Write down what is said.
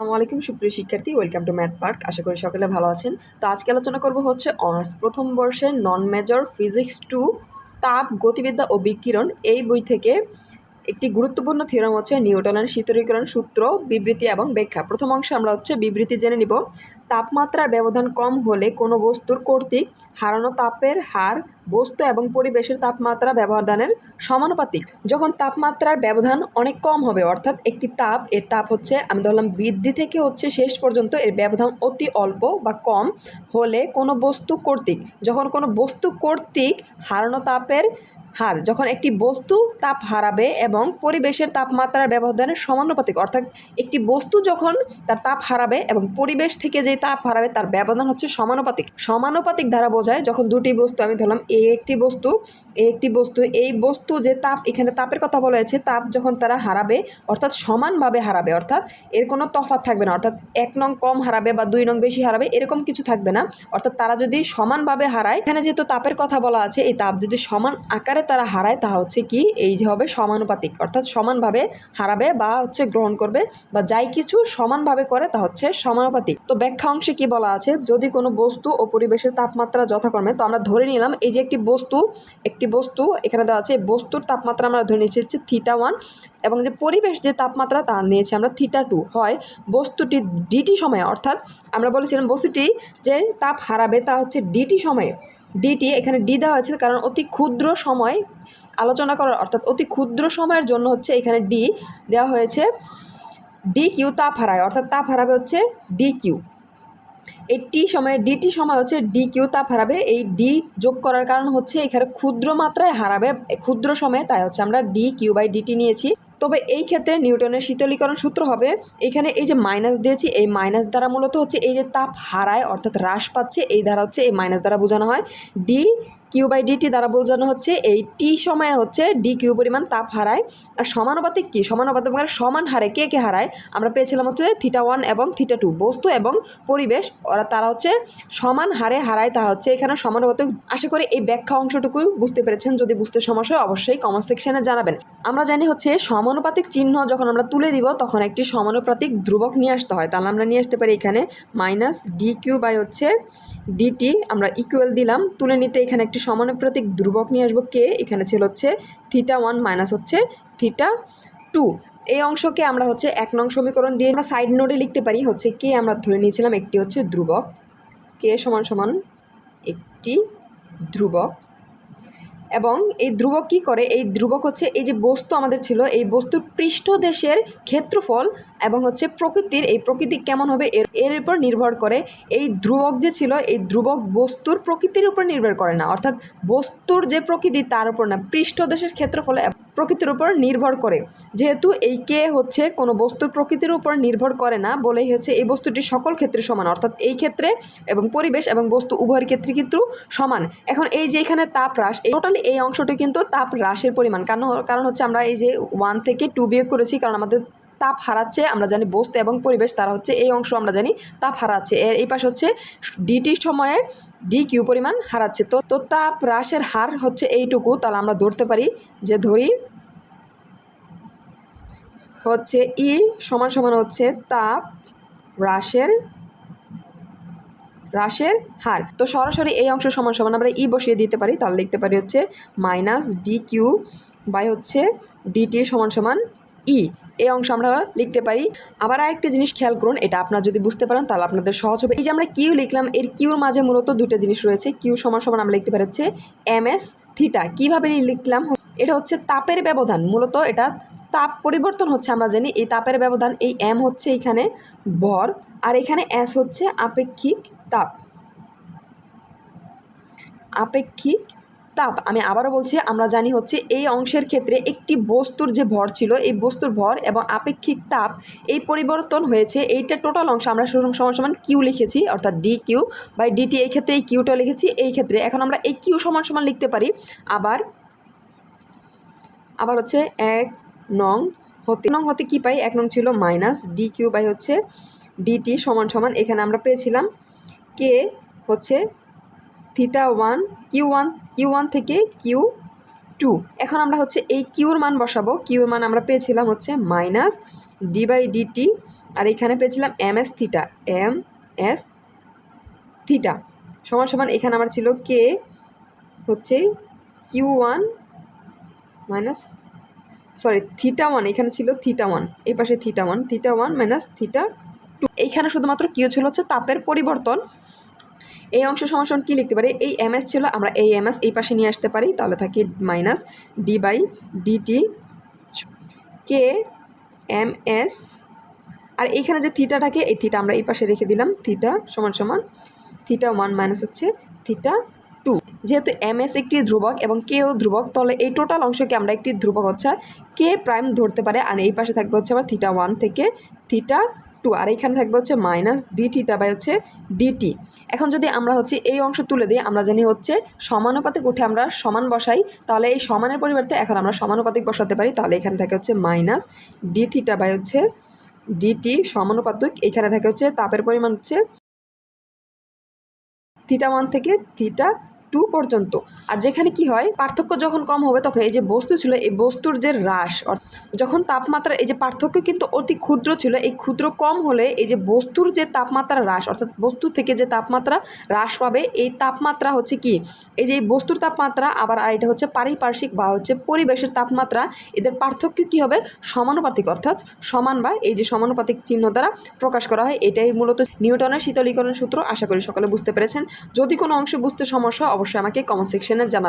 আলাইকুম, সুপ্রিয় শিক্ষার্থী। ওয়েলকাম টু ম্যাথ পার্ক আশা করি সকলে ভালো আছেন। তো আজকে আলোচনা করব হচ্ছে অনার্স প্রথম বর্ষের নন মেজর ফিজিক্স টু তাপ, গতিবিদ্যা ও বিকিরণ এই বই থেকে। একটি গুরুত্বপূর্ণ থিওরাম হচ্ছে নিউটনের শীতলীকরণ সূত্র, বিবৃতি এবং ব্যাখ্যা। প্রথম অংশে আমরা হচ্ছে বিবৃতি জেনে নিব। তাপমাত্রার ব্যবধান কম হলে কোনো বস্তুর কর্তৃক হারানো তাপের হার, বস্তু এবং পরিবেশের তাপমাত্রা ব্যবধানের সমানুপাতিক। যখন তাপমাত্রার ব্যবধান অনেক কম হবে, অর্থাৎ একটি তাপ, এর তাপ হচ্ছে, আমি ধরলাম বৃদ্ধি থেকে হচ্ছে শেষ পর্যন্ত এর ব্যবধান অতি অল্প বা কম হলে কোনো বস্তু কর্তৃক, যখন কোনো বস্তু কর্তৃক হারানো তাপের হার, যখন একটি বস্তু তাপ হারাবে এবং পরিবেশের তাপমাত্রার ব্যবধানের সমানুপাতিক, অর্থাৎ একটি বস্তু যখন তার তাপ হারাবে এবং পরিবেশ থেকে যে তাপ হারাবে তার ব্যবধান হচ্ছে সমানুপাতিক। সমানুপাতিক ধারা বোঝায় যখন দুটি বস্তু, আমি ধরলাম এ একটি বস্তু, এ একটি বস্তু, এই বস্তু যে তাপ, এখানে তাপের কথা বলা হয়েছে, তাপ যখন তারা হারাবে, অর্থাৎ সমানভাবে হারাবে, অর্থাৎ এর কোনো তফাৎ থাকবে না, অর্থাৎ এক নং কম হারাবে বা দুই নং বেশি হারাবে, এরকম কিছু থাকবে না। অর্থাৎ তারা যদি সমানভাবে হারায়, এখানে যেহেতু তাপের কথা বলা আছে, এই তাপ যদি সমান আকারে তারা হারায়, তা হচ্ছে কি, এই যে হবে সমানুপাতিক। অর্থাৎ সমানভাবে হারাবে বা হচ্ছে গ্রহণ করবে বা যাই কিছু সমানভাবে করে, তা হচ্ছে সমানুপাতিক। তো ব্যাখ্যা অংশে কি বলা আছে? যদি কোনো বস্তু ও পরিবেশের তাপমাত্রা যথাক্রমে, তো আমরা ধরে নিলাম এই যে একটি বস্তু একটি বস্তু, এখানে দেওয়া আছে, বস্তুর তাপমাত্রা আমরা ধরে নিয়েছি হচ্ছে থিটা ওয়ান এবং যে পরিবেশ যে তাপমাত্রা, তা নিয়েছি আমরা থিটা টু হয় বস্তুটি ডিটি সময়ে, অর্থাৎ আমরা বলেছিলাম বস্তুটি যে তাপ হারাবে, তা হচ্ছে ডিটি সময়ে। ডিটি এখানে ডি দেওয়া হয়েছে কারণ অতি ক্ষুদ্র সময় আলোচনা করার, অর্থাৎ অতি ক্ষুদ্র সময়ের জন্য হচ্ছে এখানে ডি দেওয়া হয়েছে। ডি কিউ তাপ হারায় অর্থাৎ তাপ হারাবে হচ্ছে ডি কিউ এই টি সময়ে ডিটি সময় হচ্ছে ডি কিউ তাপ হারাবে এই ডি যোগ করার কারণ হচ্ছে এখানে ক্ষুদ্র মাত্রায় হারাবে, ক্ষুদ্র সময়ে, তাই হচ্ছে আমরা ডি কিউ বাই ডিটি নিয়েছি। তবে এই ক্ষেত্রে নিউটনের শীতলীকরণ সূত্র হবে, এখানে এই যে মাইনাস দিয়েছি, এই মাইনাস দ্বারা মূলত হচ্ছে এই যে তাপ হারায়, অর্থাৎ হ্রাস পাচ্ছে, এই দ্বারা হচ্ছে এই মাইনাস দ্বারা বোঝানো হয়। ডি কিউ বাই ডিটি দ্বারা বোঝানো হচ্ছে, এই টি সময়ে হচ্ছে ডি কিউ পরিমাণ তাপ হারায়। আর সমানুপাতিক কি? সমানুপাতিক মানে সমান হারে কে কে হারায়? আমরা পেয়েছিলাম হচ্ছে থিটা ওয়ান এবং থিটা টু বস্তু এবং পরিবেশ। ওরা তারা হচ্ছে সমান হারে হারায় তা হচ্ছে এখানে সমানুপাতিক। আশা করি এই ব্যাখ্যা অংশটুকু বুঝতে পেরেছেন। যদি বুঝতে সমস্যা হয়, অবশ্যই কমেন্ট সেকশনে জানাবেন। আমরা জানি হচ্ছে সমানুপাতিক চিহ্ন যখন আমরা তুলে দিব, তখন একটি সমানুপাতিক ধ্রুবক নিয়ে আসতে হয়। তাহলে আমরা নিয়ে আসতে পারি এখানে মাইনাস ডি কিউ বাই হচ্ছে ডিটি আমরা ইকুয়াল দিলাম, তুলে নিতে এখানে একটি সমানুপাতিক ধ্রুবক নিয়ে আসব কে এখানে ছিল হচ্ছে থিটা ওয়ান মাইনাস হচ্ছে থিটা টু এই অংশকে আমরা হচ্ছে এক নং সমীকরণ দিয়ে আমরা সাইড নোটে লিখতে পারি, হচ্ছে কে আমরা ধরে নিয়েছিলাম একটি হচ্ছে ধ্রুবক। কে সমান সমান একটি ধ্রুবক। এবং এই ধ্রুবক কী করে? এই ধ্রুবক হচ্ছে এই যে বস্তু আমাদের ছিল, এই বস্তুর পৃষ্ঠদেশের ক্ষেত্রফল এবং হচ্ছে প্রকৃতির, এই প্রকৃতি কেমন হবে এর এর উপর নির্ভর করে। এই ধ্রুবক যে ছিল, এই ধ্রুবক বস্তুর প্রকৃতির উপর নির্ভর করে না। অর্থাৎ বস্তুর যে প্রকৃতি, তার উপর না, পৃষ্ঠদেশের ক্ষেত্রফলে প্রকৃতির উপর নির্ভর করে। যেহেতু এই কে হচ্ছে কোনো বস্তুর প্রকৃতির উপর নির্ভর করে না, বলেই হচ্ছে এই বস্তুটি সকল ক্ষেত্রে সমান। অর্থাৎ এই ক্ষেত্রে এবং পরিবেশ এবং বস্তু উভয়ের ক্ষেত্রে কিন্তু সমান। এখন এই যে এখানে তাপ হ্রাস, এই টোটালি এই অংশটি কিন্তু তাপ হ্রাসের পরিমাণ। কারণ কারণ হচ্ছে আমরা এই যে ওয়ান থেকে টু বিয়োগ করেছি, কারণ আমাদের তাপ হারাচ্ছে, আমরা জানি বস্তু এবং পরিবেশ, তারা হচ্ছে এই অংশ আমরা জানি তাপ হারাচ্ছে। এর এই পাশে হচ্ছে ডিটি সময়ে ডি কিউ পরিমাণ হারাচ্ছে। তো তো তাপ হ্রাসের হার হচ্ছে এইটুকু, তাহলে আমরা ধরতে পারি যে ধরি হচ্ছে ই সমান সমান হচ্ছে তাপ হ্রাসের হ্রাসের হার। তো সরাসরি এই অংশ সমান সমান আমরা ই বসিয়ে দিতে পারি, তাহলে লিখতে পারি হচ্ছে মাইনাস ডি কিউ বাই হচ্ছে ডিটি সমান সমান ই। এই অংশ আমরা লিখতে পারি। আবার আরেকটি জিনিস খেয়াল করুন, এটা আপনারা যদি বুঝতে পারেন তাহলে আপনাদের সহজ হবে। এই যে আমরা কিউ লিখলাম, এর কিউর মাঝে মূলত দুটো জিনিস রয়েছে কিউ সমান সমান আমরা লিখতে পারি হচ্ছে এম এস থিটা কীভাবে লিখলাম? এটা হচ্ছে তাপের ব্যবধান, মূলত এটা তাপ পরিবর্তন হচ্ছে, আমরা জানি এই তাপের ব্যবধান, এই এম হচ্ছে এখানে ভর, আর এখানে এস হচ্ছে আপেক্ষিক তাপ। আপেক্ষিক তাপ, আমি আবারও বলছি, আমরা জানি হচ্ছে এই অংশের ক্ষেত্রে একটি বস্তুর যে ভর ছিল, এই বস্তুর ভর এবং আপেক্ষিক তাপ, এই পরিবর্তন হয়েছে, এইটা টোটাল অংশ, আমরা সমান সমান কিউ লিখেছি, অর্থাৎ ডি কিউ বাই ডিটি এই ক্ষেত্রে এই কিউটা লিখেছি, এই ক্ষেত্রে, এখন আমরা এই কিউ সমান সমান লিখতে পারি, আবার আবার হচ্ছে এক নং হতে নং হতে কী পাই? এক নং ছিল মাইনাস ডি কিউ বাই হচ্ছে ডিটি সমান সমান। এখানে আমরা পেয়েছিলাম কে হচ্ছে theta one Q one Q one থেকে কিউ টু এখন আমরা হচ্ছে এই কিউর মান বসাবো। কিউর মান আমরা পেয়েছিলাম হচ্ছে মাইনাস ডি বাই ডিটি আর এখানে পেয়েছিলাম M S theta M S theta সমান সমান এখানে আমার ছিল কে হচ্ছে Q one minus sorry theta one এখানে ছিল থিটা ওয়ান এই পাশে theta one theta one minus theta two এইখানে শুধুমাত্র কিউ ছিল হচ্ছে তাপের পরিবর্তন। এই অংশ সমান কী লিখতে পারি? এই এম ছিল, আমরা এই এম এই পাশে নিয়ে আসতে পারি, তাহলে থাকে মাইনাস ডি বাই ডিটি কে এম এস আর এইখানে যে থিটাটাকে এই থিটা আমরা এই পাশে রেখে দিলাম থিটা সমান সমান থিটা ওয়ান মাইনাস হচ্ছে থিটা টু। যেহেতু এম এস একটি ধ্রুবক এবং কেও ধ্রুবক, তাহলে এই টোটাল অংশকে আমরা একটি ধ্রুবক হচ্ছে কে প্রাইম ধরতে পারে, আর এই পাশে থাকবে হচ্ছে আমার থিটা ওয়ান থেকে থিটা টু আর এইখানে থাকবে হচ্ছে মাইনাস ডি থিটা বাই হচ্ছে ডিটি এখন যদি আমরা হচ্ছে এই অংশ তুলে দিই, আমরা জানি হচ্ছে সমানুপাতিক উঠে আমরা সমান বসাই, তাহলে এই সমানের পরিবর্তে এখন আমরা সমানুপাতিক বসাতে পারি, তাহলে এখানে থাকে হচ্ছে মাইনাস ডি থিটা বাই হচ্ছে ডিটি সমানুপাতিক, এখানে থাকে হচ্ছে তাপের পরিমাণ হচ্ছে থিটা ওয়ান থেকে থিটা টু পর্যন্ত। আর যেখানে কি হয়, পার্থক্য যখন কম হবে তখন এই যে বস্তু ছিল, এই বস্তুর যে হ্রাস যখন তাপমাত্রা, এই যে পার্থক্য কিন্তু অতি ক্ষুদ্র ছিল, এই ক্ষুদ্র কম হলে এই যে বস্তুর যে তাপমাত্রা হ্রাস, অর্থাৎ বস্তু থেকে যে তাপমাত্রা হ্রাস পাবে, এই তাপমাত্রা হচ্ছে কি? এই যে বস্তুর তাপমাত্রা, আবার আর এটা হচ্ছে পারিপার্শ্বিক বা হচ্ছে পরিবেশের তাপমাত্রা, এদের পার্থক্য কি হবে? সমানুপাতিক, অর্থাৎ সমান বা এই যে সমানুপাতিক চিহ্ন দ্বারা প্রকাশ করা হয়। এটাই মূলত নিউটনের শীতলীকরণ সূত্র, আশা করি সকলে বুঝতে পেরেছেন। যদি কোনো অংশে বুঝতে সমস্যা অবশ্যই আমাকে কমেন্ট সেকশনে জানাবেন